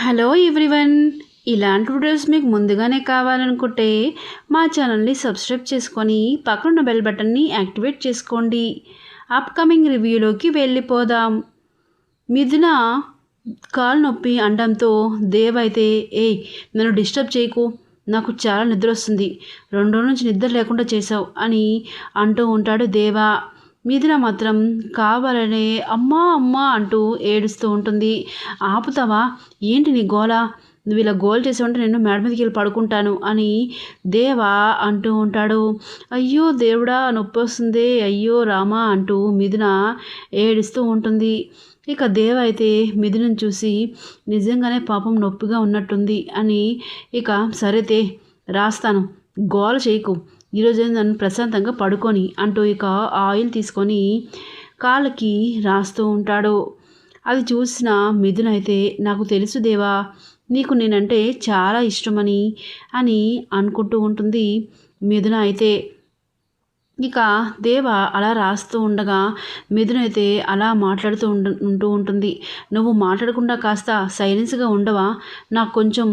Hello everyone. ఇలాంటి videos మీకు ముందుగానే కావాలనుకుంటే మా ఛానల్ని సబ్స్క్రైబ్ చేసుకొని పక్కనున్న బెల్ బటన్ని యాక్టివేట్ చేసుకోండి. అప్కమింగ్ రివ్యూలోకి వెళ్ళిపోదాం. మిథున కాలు నొప్పి అండంతో దేవ్ అయితే ఏయ్ నన్ను డిస్టర్బ్ చేయకు. నాకు చాలా నిద్ర వస్తుంది. రెండు రోజుల నుంచి నిద్ర లేకుండా చేసావు అని అంటూ ఉంటాడు దేవా. మిథున మాత్రం కావాలనే అమ్మా అమ్మా అంటూ ఏడుస్తూ ఉంటుంది. ఆపుతావా? ఏంటి నీ గోల? నువ్వు ఇలా గోల్ ఉంటే నేను మేడ మీదకి వెళ్ళి పడుకుంటాను అని దేవా అంటూ ఉంటాడు. అయ్యో దేవుడా నొప్పి వస్తుంది. అయ్యో రామా అంటూ మిథున ఏడుస్తూ ఉంటుంది. ఇక దేవ అయితే మిథునను చూసి నిజంగానే పాపం నొప్పిగా ఉన్నట్టుంది అని ఇక సరేతే రాస్తాను. గోల చేయకు. ఈరోజు నన్ను ప్రశాంతంగా పడుకొని అంటూ ఇక ఆయిల్ తీసుకొని కాళ్ళకి రాస్తూ ఉంటాడు. అది చూసిన మిథునైతే అయితే నాకు తెలుసు దేవా నీకు నేనంటే చాలా ఇష్టమని అని అనుకుంటూ ఉంటుంది మిథున అయితే. ఇక దేవ అలా రాస్తూ ఉండగా మిథునైతే అలా మాట్లాడుతూ ఉండ ఉంటూ ఉంటుంది. నువ్వు మాట్లాడకుండా కాస్త సైలెన్స్గా ఉండవా? నాకు కొంచెం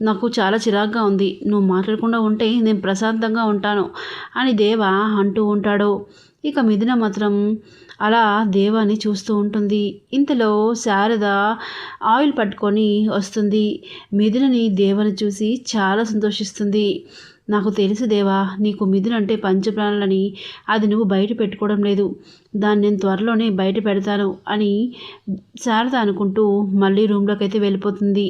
నాకు చాలా చిరాగ్గా ఉంది. నువ్వు మాట్లాడకుండా ఉంటే నేను ప్రశాంతంగా ఉంటాను. అని దేవ అంటూ ఉంటాడు. ఇక మిథున మాత్రం అలా దేవాని చూస్తూ ఉంటుంది. ఇంతలో శారద ఆయిల్ పట్టుకొని వస్తుంది. మిథునని దేవని చూసి చాలా సంతోషిస్తుంది. నాకు తెలుసు దేవా నీకు మిథునంటే పంచప్రాణాలని అది నువ్వు బయట పెట్టుకోవడం లేదు. దాన్ని నేను త్వరలోనే బయట పెడతాను అని శారద అనుకుంటూ మళ్ళీ రూమ్లోకి అయితే వెళ్ళిపోతుంది.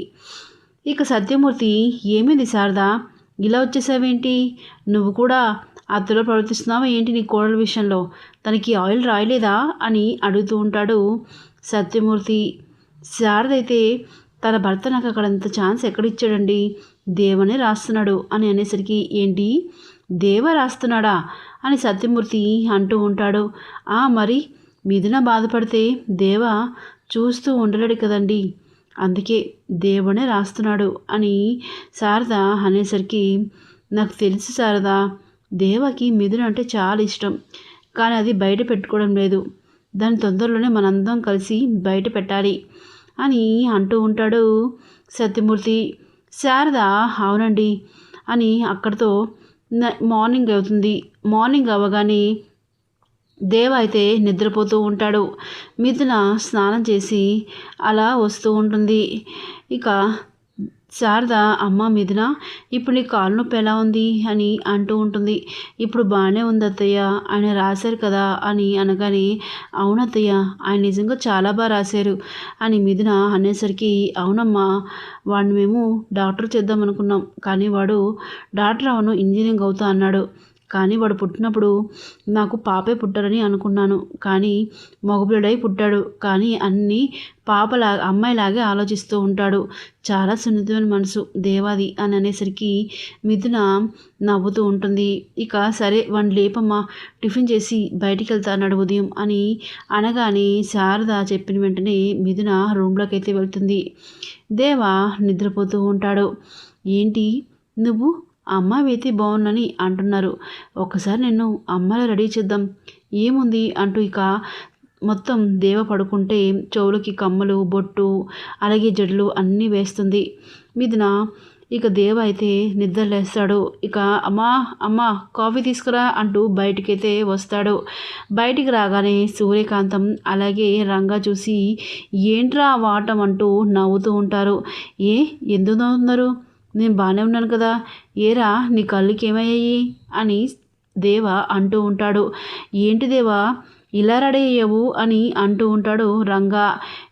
ఇక సత్యమూర్తి ఏమైంది శారదా? ఇలా వచ్చేసావేంటి? నువ్వు కూడా అత్తలో ప్రవర్తిస్తున్నావా ఏంటి నీ కోడల విషయంలో? తనకి ఆయిల్ రాయలేదా? అని అడుగుతూ ఉంటాడు సత్యమూర్తి. శారద అయితే తన భర్త నాకు అక్కడ అంత ఛాన్స్ ఎక్కడిచ్చాడండి? దేవనే రాస్తున్నాడు. అని అనేసరికి ఏంటి? దేవ రాస్తున్నాడా? అని సత్యమూర్తి అంటూ ఉంటాడు. ఆ మరి మిథున బాధపడితే? దేవ చూస్తూ ఉండలేడు కదండి. అందుకే దేవుడే రాస్తున్నాడు అని శారద అనేసరికి నాకు తెలుసు శారదా దేవకి మిథున అంటే చాలా ఇష్టం కానీ అది బయట పెట్టుకోవడం లేదు. దాని తొందరలోనే మనందరం కలిసి బయట పెట్టాలి అని అంటూ ఉంటాడు సత్యమూర్తి. శారద అవునండి అని అక్కడితో మార్నింగ్ అవుతుంది. మార్నింగ్ అవ్వగానే దేవ అయితే నిద్రపోతూ ఉంటాడు. మిథున స్నానం చేసి అలా వస్తూ ఉంటుంది. ఇక శారద అమ్మ మిథున ఇప్పుడు నీ కాలు నొప్పి ఎలా ఉంది? అని అంటూ ఉంటుంది. ఇప్పుడు బాగానే ఉంది అత్తయ్య. ఆయన రాశారు కదా అని అనగానే అవును అత్తయ్య ఆయన నిజంగా చాలా బాగా రాశారు అని మిథున అనేసరికి అవునమ్మా వాడిని మేము డాక్టర్ చేద్దాం అనుకున్నాం. కానీ వాడు డాక్టర్ అవను ఇంజనీరింగ్ అవుతా అన్నాడు. కానీ వాడు పుట్టినప్పుడు నాకు పాపే పుట్టారని అనుకున్నాను. కానీ మగపిల్లడై పుట్టాడు. కానీ అన్నీ పాపలా అమ్మాయిలాగే ఆలోచిస్తూ ఉంటాడు. చాలా సున్నితమైన మనసు దేవాది అని అనేసరికి మిథున నవ్వుతూ ఉంటుంది. ఇక సరే వన్ లేపమ్మా టిఫిన్ చేసి బయటికి వెళ్తా అన్నాడు ఉదయం అని అనగానే శారద చెప్పిన వెంటనే మిథున రూమ్లోకి అయితే వెళ్తుంది. దేవా నిద్రపోతూ ఉంటాడు. ఏంటి? నువ్వు అమ్మ అయితే బాగుందని అంటున్నారు. ఒకసారి నేను అమ్మాయిలా రెడీ చేద్దాం. ఏముంది? అంటూ ఇక మొత్తం దేవ పడుకుంటే చెవులకి కమ్మలు బొట్టు అలాగే జడ్లు అన్నీ వేస్తుంది. మీదిన ఇక దేవ అయితే నిద్రలేస్తాడు ఇక అమ్మా అమ్మ కాఫీ తీసుకురా అంటూ బయటికైతే వస్తాడు. బయటికి రాగానే సూర్యకాంతం అలాగే రంగా చూసి ఏంట్రా వాటం? అంటూ నవ్వుతూ ఉంటారు. ఏ? ఎందుకు నవ్వుతున్నారు? నేను బాగానే ఉన్నాను కదా. ఏరా నీ కళ్ళకి ఏమయ్యాయి అని దేవ అంటూ ఉంటాడు. ఏంటి దేవా ఇలా రెడీ అయ్యావు అని అంటూ ఉంటాడు రంగా.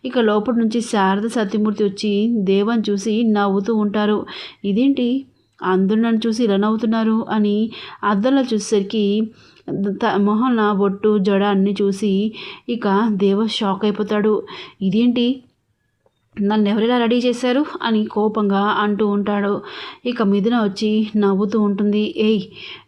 ఇక లోపల నుంచి శారద సత్యమూర్తి వచ్చి దేవని చూసి నవ్వుతూ ఉంటారు. ఇదేంటి? అందరూ నన్ను చూసి ఇలా నవ్వుతున్నారు అని అద్దంలో చూసేసరికి మొహన బొట్టు జడ అన్నీ చూసి ఇక దేవ షాక్ అయిపోతాడు. ఇదేంటి? నన్ను ఎవరిలా రెడీ చేశారు? అని కోపంగా అంటూ ఉంటాడు. ఇక మిథున వచ్చి నవ్వుతూ ఉంటుంది. ఏయ్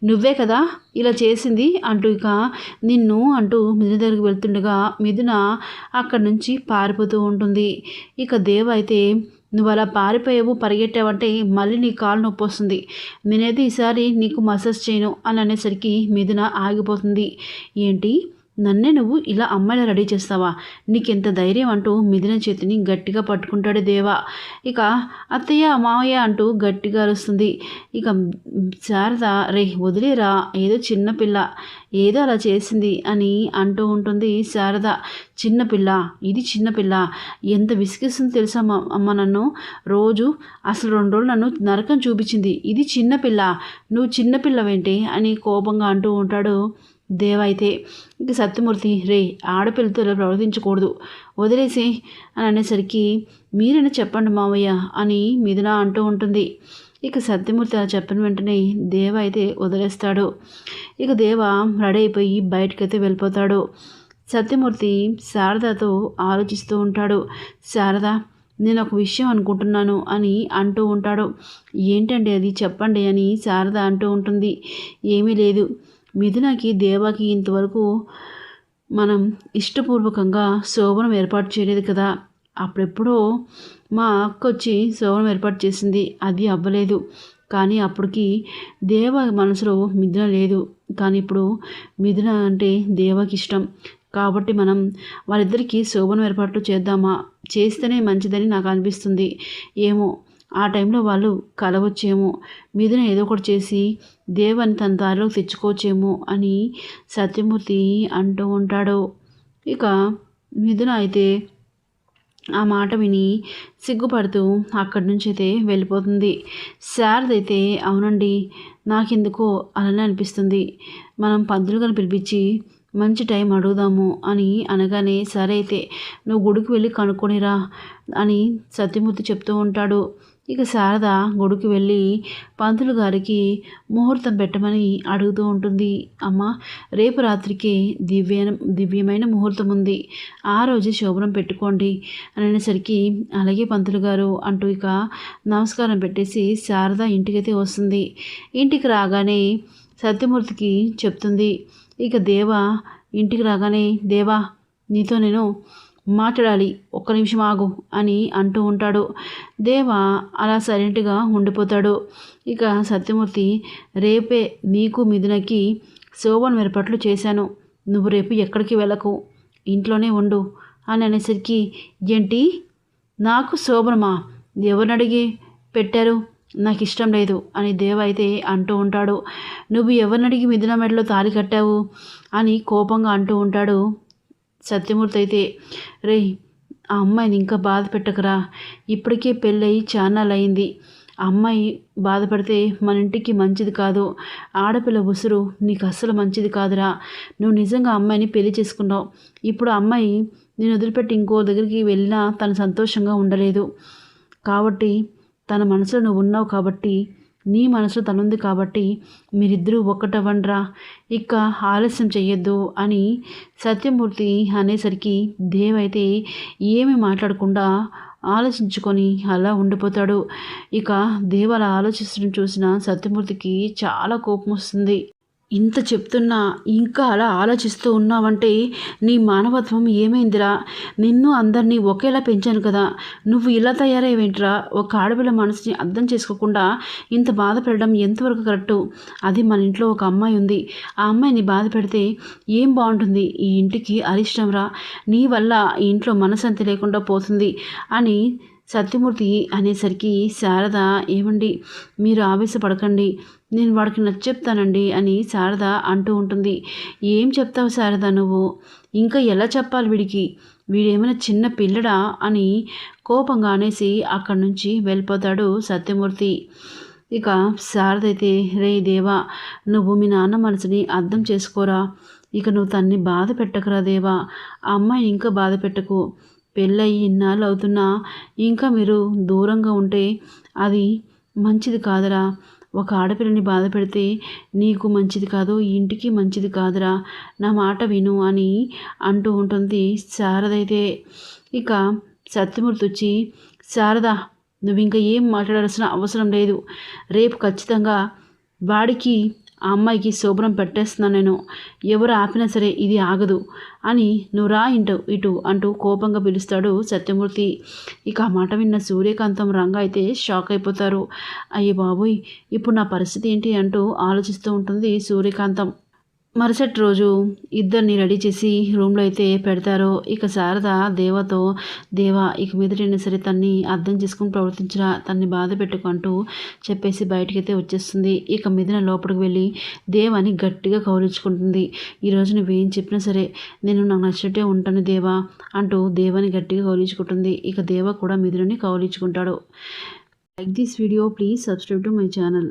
నువ్వే కదా ఇలా చేసింది? అంటూ ఇక నిన్ను అంటూ మిథున దగ్గరికి వెళ్తుండగా మిథున అక్కడి నుంచి పారిపోతూ ఉంటుంది. ఇక దేవ అయితే నువ్వు అలా పారిపోయావు పరిగెట్టావంటే మళ్ళీ నీ కాలు నొప్పి వస్తుంది. నేనైతే ఈసారి నీకు మసాజ్ చేయను అని అనేసరికి మిథున ఆగిపోతుంది. ఏంటి? నన్నే నువ్వు ఇలా అమ్మాయిలా రెడీ చేస్తావా? నీకెంత ధైర్యం అంటూ మిదిన చేతిని గట్టిగా పట్టుకుంటాడు దేవా. ఇక అత్తయ్య మావయ్య అంటూ గట్టిగా అరుస్తుంది. ఇక శారద రే వదిలేరా ఏదో చిన్నపిల్ల ఏదో అలా చేసింది అని అంటూ ఉంటుంది శారద. చిన్నపిల్ల ఇది చిన్నపిల్ల ఎంత విసిగిస్తుంది తెలుసా అమ్మ నన్ను? రోజు అసలు రెండు రోజులు నన్ను నరకం చూపించింది. ఇది చిన్నపిల్ల నువ్వు చిన్నపిల్లవేంటి అని కోపంగా అంటూ ఉంటాడు దేవైతే ఇంక సత్యమూర్తి రే ఆడపిల్లతో ఇలా ప్రవర్తించకూడదు. వదిలేసి అని అనేసరికి మీరైనా చెప్పండి మావయ్య అని మిథున అంటూ ఉంటుంది. ఇక సత్యమూర్తి అలా చెప్పిన వెంటనే దేవ అయితే వదిలేస్తాడు. ఇక దేవ రెడీ అయిపోయి బయటకైతే వెళ్ళిపోతాడు. సత్యమూర్తి శారదతో ఆలోచిస్తూ ఉంటాడు. శారద నేను ఒక విషయం అనుకుంటున్నాను అని అంటూ ఉంటాడు. ఏంటండి అది? చెప్పండి అని శారద అంటూ ఉంటుంది. ఏమీ లేదు. మిథునకి దేవాకి ఇంతవరకు మనం ఇష్టపూర్వకంగా శోభనం ఏర్పాటు చేయలేదు కదా. అప్పుడెప్పుడో మా అక్క వచ్చి శోభనం ఏర్పాటు చేసింది. అది అవ్వలేదు. కానీ అప్పటికి దేవ మనసులో మిథున లేదు. కానీ ఇప్పుడు మిథున అంటే దేవకి ఇష్టం. కాబట్టి మనం వాళ్ళిద్దరికీ శోభనం ఏర్పాట్లు చేద్దామా? చేస్తేనే మంచిదని నాకు అనిపిస్తుంది. ఏమో ఆ టైంలో వాళ్ళు కలవచ్చేమో మీదన ఏదో ఒకటి చేసి దేవని తన దారిలోకి తెచ్చుకోవచ్చేమో అని సత్యమూర్తి అంటూ ఉంటాడు. ఇక మిథున అయితే ఆ మాట విని సిగ్గుపడుతూ అక్కడి నుంచి అయితే వెళ్ళిపోతుంది. శారద అయితే అవునండి నాకెందుకో అలానే అనిపిస్తుంది. మనం పంతులుగా పిలిపించి మంచి టైం అడుగుదాము అని అనగానే సరే అయితే నువ్వు గుడికి వెళ్ళి కనుక్కొనిరా అని సత్యమూర్తి చెప్తూ ఉంటాడు. ఇక శారద గుడికి వెళ్ళి పంతులు గారికి ముహూర్తం పెట్టమని అడుగుతూ ఉంటుంది. అమ్మ రేపు రాత్రికి దివ్య దివ్యమైన ముహూర్తం ఉంది. ఆ రోజు శోభనం పెట్టుకోండి అని అనేసరికి అలాగే పంతులు గారు అంటూ ఇక నమస్కారం పెట్టేసి శారద ఇంటికైతే వస్తుంది. ఇంటికి రాగానే సత్యమూర్తికి చెప్తుంది. ఇక దేవ ఇంటికి రాగానే దేవా నీతో నేను మాట్లాడాలి ఒక్క నిమిషం ఆగు అని అంటూ ఉంటాడు. దేవ అలా సైలెంట్గా ఉండిపోతాడు. ఇక సత్యమూర్తి రేపే నీకు మిథునకి శోభన్ ఏర్పాట్లు చేశాను. నువ్వు రేపు ఎక్కడికి వెళ్ళకు? ఇంట్లోనే ఉండు అని అనేసరికి ఏంటి? నాకు శోభనమా? ఎవరిని అడిగి పెట్టారు? నాకు ఇష్టం లేదు అని దేవ అయితే అంటూ ఉంటాడు. నువ్వు ఎవరిని అడిగి మిథున మెడలో తాలి కట్టావు? అని కోపంగా అంటూ ఉంటాడు సత్యమూర్తి అయితే రే ఆ అమ్మాయిని ఇంకా బాధ పెట్టకరా. ఇప్పటికే పెళ్ళయి చాన్నాళ్ళు అయింది అమ్మాయి బాధపడితే మన ఇంటికి మంచిది కాదు. ఆడపిల్ల ఉసురు నీకు అస్సలు మంచిది కాదురా. నువ్వు నిజంగా అమ్మాయిని పెళ్ళి చేసుకున్నావు. ఇప్పుడు అమ్మాయి నేను వదిలిపెట్టి ఇంకో దగ్గరికి వెళ్ళినా తను సంతోషంగా ఉండలేదు. కాబట్టి తన మనసులో నువ్వు ఉన్నావు కాబట్టి నీ మనసు తనుంది కాబట్టి మీరిద్దరూ ఒక్కటవ్వండ్రా ఇక ఆలస్యం చెయ్యొద్దు అని సత్యమూర్తి అనేసరికి దేవైతే ఏమి మాట్లాడకుండా ఆలోచించుకొని అలా ఉండిపోతాడు. ఇక దేవ అలా ఆలోచిస్తడం చూసిన సత్యమూర్తికి చాలా కోపం వస్తుంది ఇంత చెప్తున్నా ఇంకా అలా ఆలోచిస్తూ ఉన్నావంటే నీ మానవత్వం ఏమైందిరా? నిన్ను అందరినీ ఒకేలా పెంచాను కదా. నువ్వు ఇలా తయారయ్యేంట్రా ఒక ఆడపిల్ల మనసుని అర్థం చేసుకోకుండా ఇంత బాధపడడం ఎంతవరకు కరెక్టు? అది మన ఇంట్లో ఒక అమ్మాయి ఉంది. ఆ అమ్మాయిని బాధ పెడితే ఏం బాగుంటుంది? ఈ ఇంటికి అరిష్టంరా? నీ వల్ల ఈ ఇంట్లో మనశాంతి లేకుండా పోతుంది అని సత్యమూర్తి అనేసరికి శారద ఏమండి మీరు ఆవేశపడకండి. నేను వాడికి నచ్చ చెప్తానండి అని శారద అంటూ ఉంటుంది. ఏం చెప్తావు శారద నువ్వు? ఇంకా ఎలా చెప్పాలి వీడికి? వీడేమైనా చిన్న పిల్లడా? అని కోపంగా అనేసి అక్కడి నుంచి వెళ్ళిపోతాడు సత్యమూర్తి. ఇక శారద అయితే రే దేవా నువ్వు మీ నాన్న మనసుని అర్థం చేసుకోరా. ఇక నువ్వు తన్ని బాధ పెట్టకురా దేవా. ఆ అమ్మాయిని ఇంకా బాధ పెట్టకు. పెళ్ళయి ఇన్నాళ్ళు అవుతున్నా ఇంకా మీరు దూరంగా ఉంటే అది మంచిది కాదురా. ఒక ఆడపిల్లని బాధ పెడితే నీకు మంచిది కాదు ఇంటికి మంచిది కాదురా నా మాట విను అని అంటూ ఉంటుంది శారదైతే ఇక సత్యమూర్తి వచ్చి శారద నువ్వు ఇంకా ఏం మాట్లాడాల్సిన అవసరం లేదు. రేపు ఖచ్చితంగా వాడికి ఆ అమ్మాయికి శుభ్రం పెట్టేస్తున్నాను నేను. ఎవరు ఆపినా సరే ఇది ఆగదు. అని నువ్వు రా ఇంటూ ఇటు అంటూ కోపంగా పిలుస్తాడు సత్యమూర్తి. ఇక ఆ మాట విన్న సూర్యకాంతం రంగ అయితే షాక్ అయిపోతారు. అయ్యే బాబోయ్ ఇప్పుడు నా పరిస్థితి ఏంటి అంటూ ఆలోచిస్తూ ఉంటుంది సూర్యకాంతం. మరుసటి రోజు ఇద్దరిని రెడీ చేసి రూమ్లో అయితే పెడతారో ఇక శారద దేవతో దేవ ఇక మీదటైనా సరే తన్ని అర్థం చేసుకుని ప్రవర్తించరా తన్ని బాధ పెట్టుకుంటూ చెప్పేసి బయటకైతే వచ్చేస్తుంది. ఇక మీదన లోపలికి వెళ్ళి దేవాని గట్టిగా కౌలించుకుంటుంది ఈరోజు నువ్వేం చెప్పినా సరే నేను నాకు నచ్చినట్టే ఉంటాను దేవా అంటూ దేవాని గట్టిగా కౌలించుకుంటుంది ఇక దేవ కూడా మిథునని కౌలించుకుంటాడు like this video please subscribe to my channel.